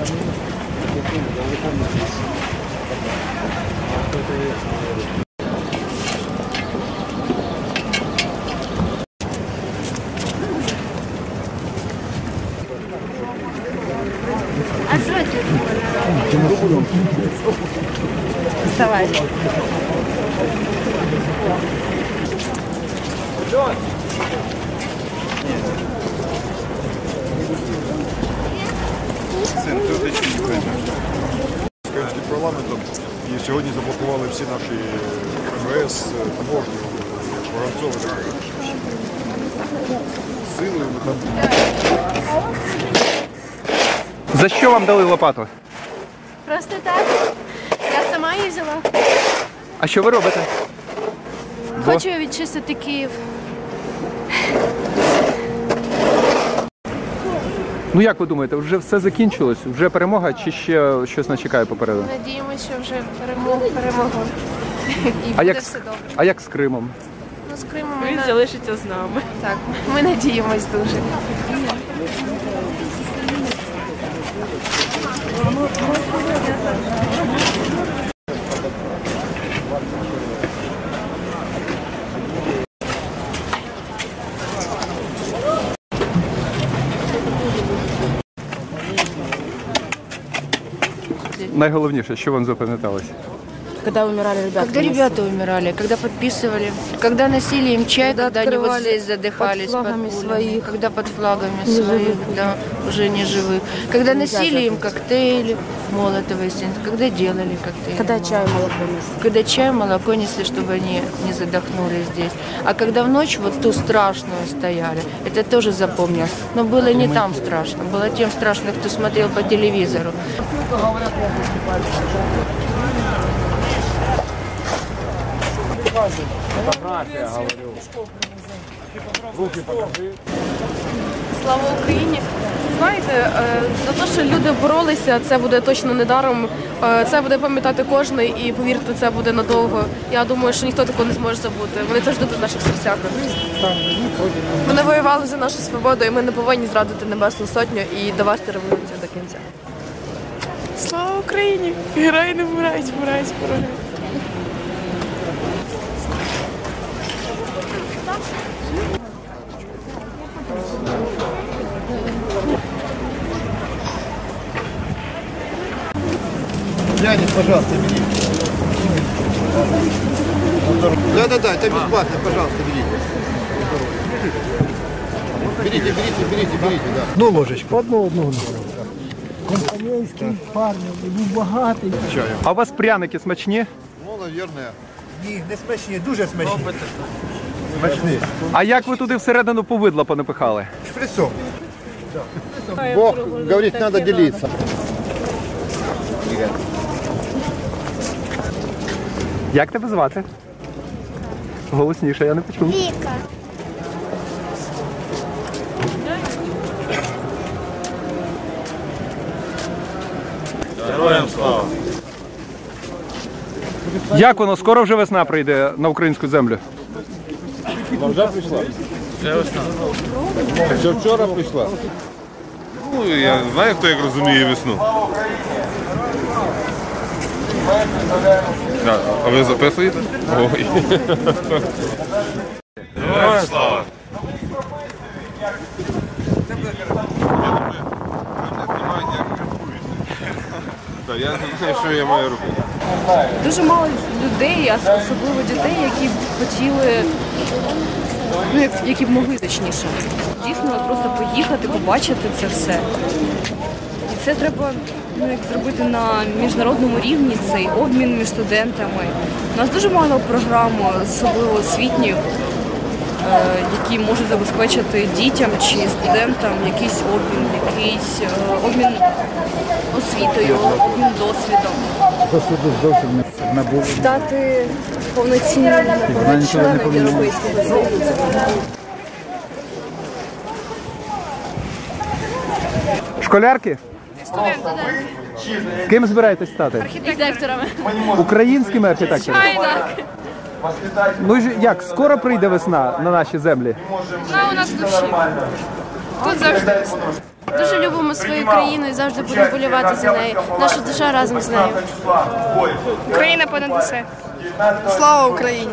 私も同じような話をしていたので、またというような思いを。Наші МВС, таможню, Воронцово. Силою ми там За що вам дали лопату? Просто так. Я сама її взяла. А що ви робите? Бо- Хочу відчистити Київ. Ну як ви думаєте, вже все закінчилось? Вже перемога чи ще щось нас чекає попереду? Надіємося, що вже перемогу перемогу. І А буде як, все добре. а як з Кримом? Ну, з Кримом ми Він на- залишиться з нами. так. Ми надіємось дуже. Найголовніше, що вам запам'яталось? Когда умирали ребята. Когда ребята умирали, когда подписывали, когда носили им чай, когда, они вот задыхались под флагами пулями, своих. когда под флагами своих, да, уже не живых, когда носили им коктейли Молотова, естественно, когда делали коктейли. Когда Молотова. чай молоко несли. Когда чай, молоко несли, чтобы они не задохнулись здесь. А когда в ночь вот ту страшную стояли, это тоже запомнилось. Но было не там страшно, было тем страшно, кто смотрел по телевизору. Слава Україні! Знаєте, е, за те, що люди боролися, це буде точно не даром. Е, Це буде пам'ятати кожен, і повірте, це буде надовго. Я думаю, що ніхто такого не зможе забути. Вони завжди в наших серцях. Вони воювали за нашу свободу, і ми не повинні зрадити Небесну Сотню і довести революцію до кінця. Слава Україні! Герої не вмирають, вмирають вороги. Глянешь, пожалуйста, бери. Да-да-да, это бесплатно, пожалуйста, берите. Берите, берите, берите, берите, да. Ну, ложечку. Одну одну. Компанейський парень, був багатий. А у вас пряники смачні? Ну, наверное. Ні, не смачні, дуже смачні. Смачні. А як ви туди всередину повидла понапихали? Шприцом. Бог говорит, надо делиться. Як тебе звати? Голосніше, я не почув. Віка. Як воно? Скоро вже весна прийде на українську землю. Вже Ще вчора прийшла. Ну, я знаю, хто як розуміє весну. А, а ви записуєте? Ой. Героям слава! Я не знаю, що я маю робити. Дуже мало людей, а особливо дітей, які б хотіли, ну які б могли точніше. Дійсно, просто поїхати, побачити це все. Це треба ну, як зробити на міжнародному рівні цей обмін між студентами. У нас дуже мало програм, особливо освітніх, е, які можуть забезпечити дітям чи студентам якийсь обмін, якийсь е, обмін освітою, обмін досвідом. Стати повноцінним членом Європейського Союзу. Школярки? Ким збираєтесь стати? Архітекторами. Українськими архітекторами? Так. Ну ж як, скоро прийде весна на наші землі? Вона у нас душі. Тут завжди. Дуже любимо свою країну і завжди будемо болювати за нею. Наша душа разом з нею. Україна понад усе. Слава Україні!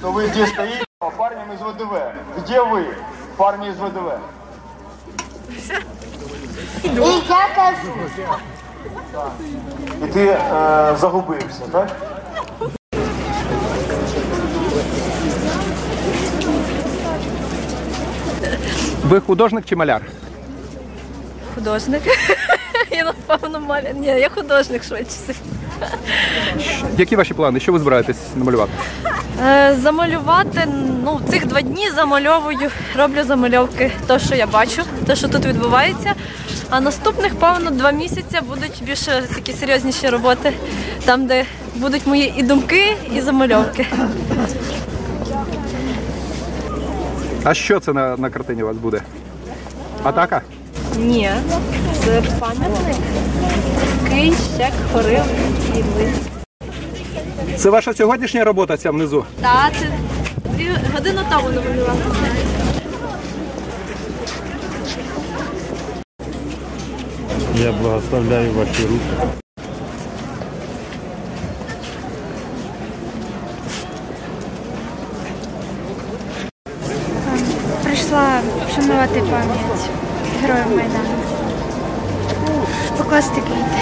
То вы здесь стоите, парнем из ВДВ. Где вы, парни из ВДВ? І я кажу, І ти е, загубився, так? Ви художник чи маляр? Художник. Я напевно маля. Ні, я художник швидше. Які ваші плани? Що ви збираєтесь намалювати? Е, замалювати, ну, цих два дні замальовую, роблю замальовки, то, що я бачу, те, що тут відбувається. А наступних, певно, два місяці будуть більше такі серйозніші роботи, там, де будуть мої і думки, і замальовки. А що це на, на картині у вас буде? Атака? Ні, це пам'ятник. Такий щек хорив і ми. Це ваша сьогоднішня робота ця внизу? Та, це дві години тому намалювала. Я благословляю ваші руки. Прийшла вшанувати пам'ять героїв Майдану. Покласти квіти.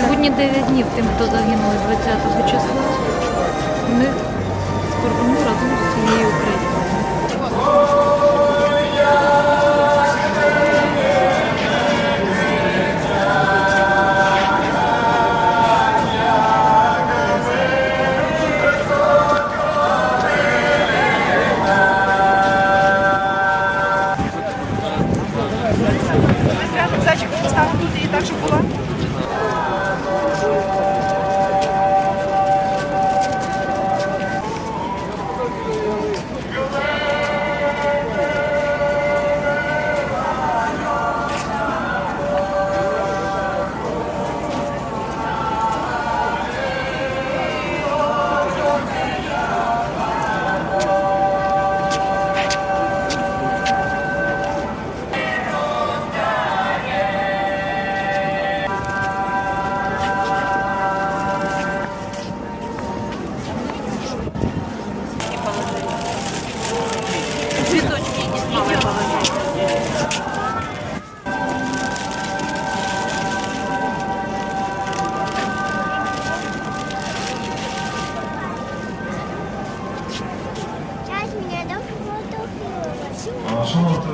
Сьогодні 9 днів тим, хто загинули 20 числа. Ми скорбимо разом з цією Україною.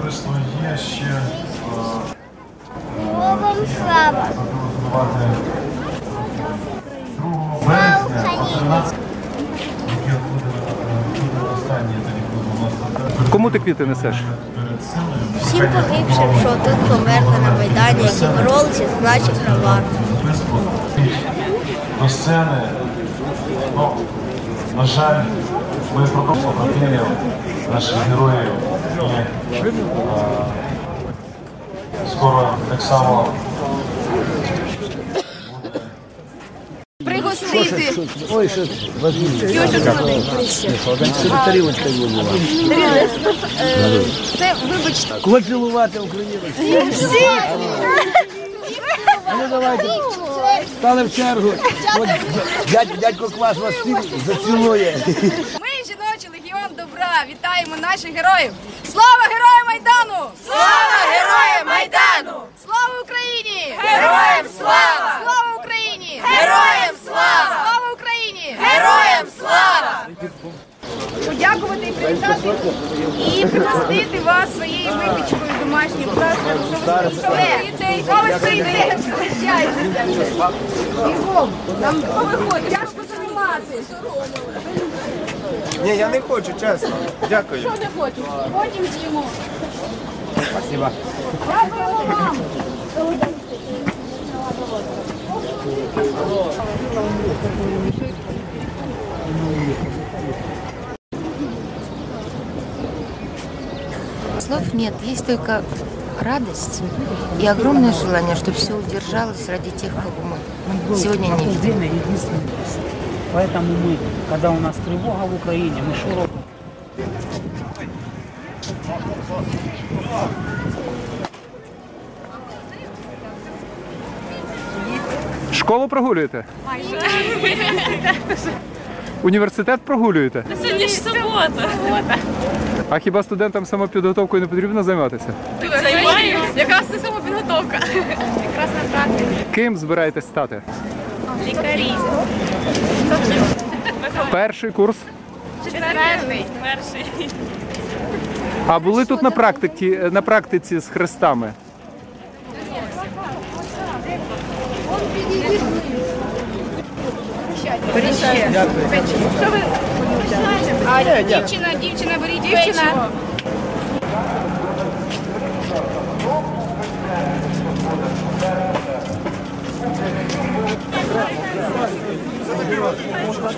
Товариство, є ще е, Богом слава. запропонувати 2 березня яке буде е, останнє тоді буде Кому ти квіти несеш? Всім погибшим, що тут померли на Майдані, які боролися за наші права. Записку до сцени. Ну, на жаль, ми продовжуємо побратимів наших героїв. Е, скоро так само Пригостити. Ой, що тарілочка була. Це, вибачте, Кого цілувати Україну? А ну давайте, стали в чергу. От дядь, дядько Квас вас всіх зацілує. Ми, жіночий легіон добра, вітаємо наших героїв. Слава героям Майдану! Слава героям Майдану! Слава Україні! Героям слава! Слава Україні! Героям слава! Слава Україні! Героям слава! Подякувати і привітати і пригостити вас своєю випічкою домашньою. Будь ласка, що ви стоїте? Що ви стоїте? Прощайтеся. Бігом. Нам виходить. Тяжко знімати. Ні, я не хочу, чесно. Дякую. Що не хочеш? Потім з'їмо. Спасибо. Дякуємо вам. Слов нет, есть только радость и огромное желание, чтобы все удержалось ради тех, кого мы Сегодня нет. Единый, единственный. Поэтому мы, когда у нас тревога в Украине, мы что робимо? Школу прогулюєте? Університет прогулюєте? Сьогодні ж субота. А хіба студентам самопідготовкою не потрібно займатися? Займаюся. Якраз це самопідготовка. Якраз на практиці. Ким збираєтесь стати? Лікарі. Перший курс. Четвертий. Перший. А були тут на практиці, на практиці з хрестами? Що ви? А дівчина, дівчина, беріть дівчина. Можна